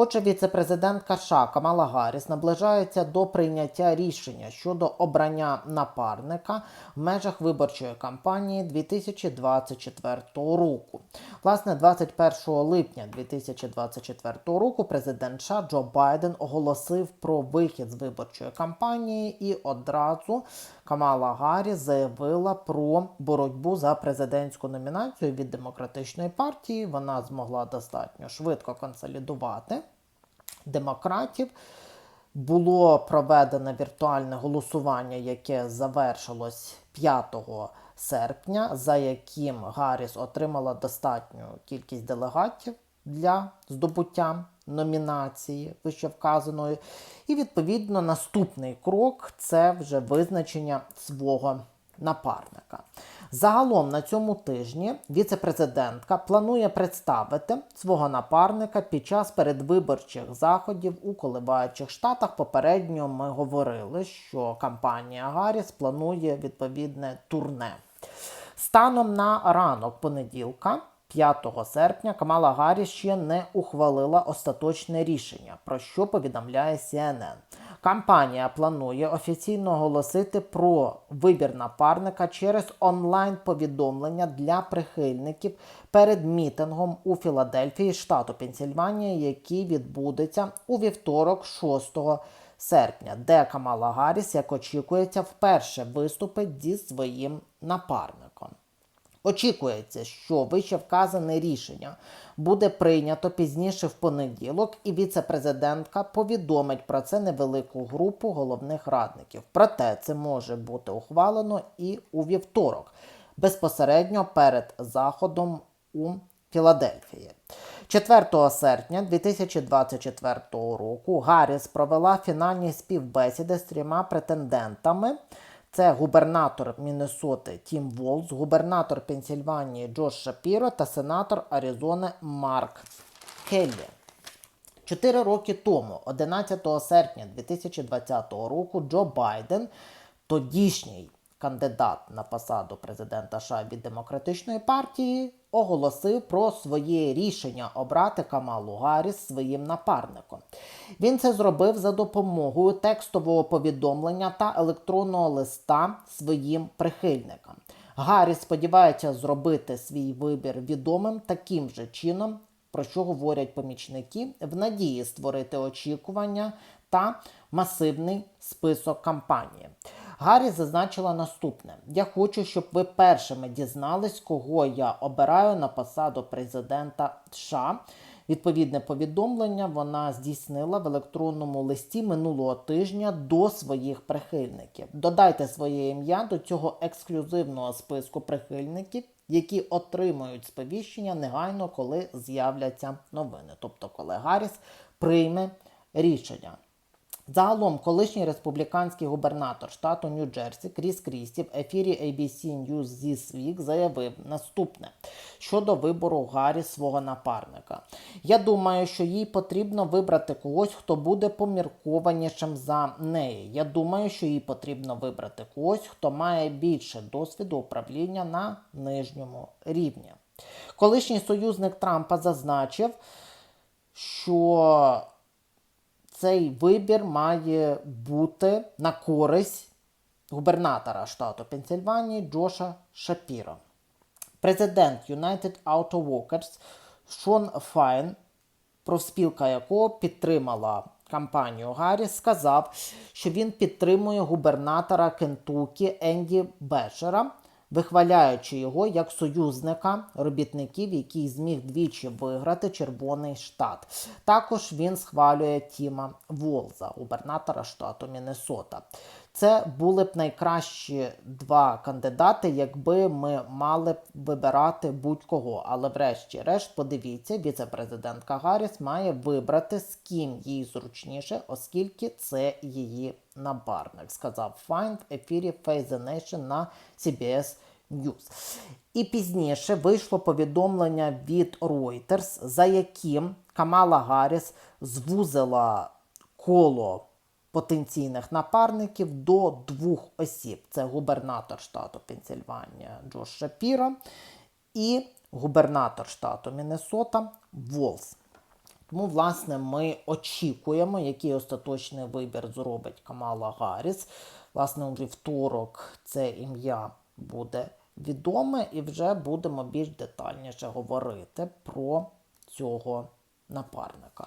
Отже, віце-президентка США Камала Гарріс наближається до прийняття рішення щодо обрання напарника в межах виборчої кампанії 2024 року. Власне, 21 липня 2024 року президент США Джо Байден оголосив про вихід з виборчої кампанії, і одразу Камала Гарріс заявила про боротьбу за президентську номінацію від демократичної партії. Вона змогла достатньо швидко консолідувати демократів. Було проведено віртуальне голосування, яке завершилось 5 серпня, за яким Гарріс отримала достатню кількість делегатів для здобуття номінації вищевказаної. І відповідно наступний крок це вже визначення свого напарника. Загалом на цьому тижні віце-президентка планує представити свого напарника під час передвиборчих заходів у коливаючих штатах. Попередньо ми говорили, що кампанія Гарріс планує відповідне турне. Станом на ранок понеділка. 5 серпня Камала Гарріс ще не ухвалила остаточне рішення, про що повідомляє CNN. Кампанія планує офіційно оголосити про вибір напарника через онлайн-повідомлення для прихильників перед мітингом у Філадельфії, штату Пенсільванія, який відбудеться у вівторок, 6 серпня, де Камала Гарріс, як очікується, вперше виступить зі своїм напарником. Очікується, що вище вказане рішення буде прийнято пізніше в понеділок, і віце-президентка повідомить про це невелику групу головних радників. Проте це може бути ухвалено і у вівторок, безпосередньо перед заходом у Філадельфії. 4 серпня 2024 року Гарріс провела фінальні співбесіди з трьома претендентами. Це губернатор Міннесоти Тім Волз, губернатор Пенсільванії Джош Шапіро та сенатор Аризони Марк Келлі. Чотири роки тому, 11 серпня 2020 року, Джо Байден, тодішній кандидат на посаду президента США від демократичної партії, оголосив про своє рішення обрати Камалу Гарріс своїм напарником. Він це зробив за допомогою текстового повідомлення та електронного листа своїм прихильникам. Гарріс сподівається зробити свій вибір відомим таким же чином, про що говорять помічники, в надії створити очікування та масивний список кампанії. Гаррі зазначила наступне: Я хочу, щоб ви першими дізнались, кого я обираю на посаду президента США. Відповідне повідомлення вона здійснила в електронному листі минулого тижня до своїх прихильників. Додайте своє ім'я до цього ексклюзивного списку прихильників, які отримують сповіщення негайно, коли з'являться новини. Тобто, коли Гарріс прийме рішення. Загалом, колишній республіканський губернатор штату Нью-Джерсі Кріс Крісті в ефірі ABC News This Week заявив наступне щодо вибору Гаррі свого напарника. Я думаю, що їй потрібно вибрати когось, хто буде поміркованішим за неї. Я думаю, що їй потрібно вибрати когось, хто має більше досвіду управління на нижньому рівні. Колишній союзник Трампа зазначив, що цей вибір має бути на користь губернатора штату Пенсильванії Джоша Шапіро. Президент United Auto Workers Шон Файн, профспілка якого підтримала кампанію Гарріс, сказав, що він підтримує губернатора Кентукі Енді Бешера, вихваляючи його як союзника робітників, який зміг двічі виграти Червоний штат. Також він схвалює Тіма Волза, губернатора штату Міннесота. Це були б найкращі два кандидати, якби ми мали б вибирати будь-кого. Але, врешті-решт, подивіться, віце-президентка Гарріс має вибрати з ким їй зручніше, оскільки це її напарник, сказав Файнд в ефірі Face the Nation на CBS News. І пізніше вийшло повідомлення від Reuters, за яким Камала Гарріс звузила коло потенційних напарників до двох осіб: це губернатор штату Пенсільванія Джош Шапіро і губернатор штату Міннесота Волс. Тому, власне, ми очікуємо, який остаточний вибір зробить Камала Гарріс. Власне, у вівторок це ім'я буде відоме, і вже будемо більш детальніше говорити про цього напарника.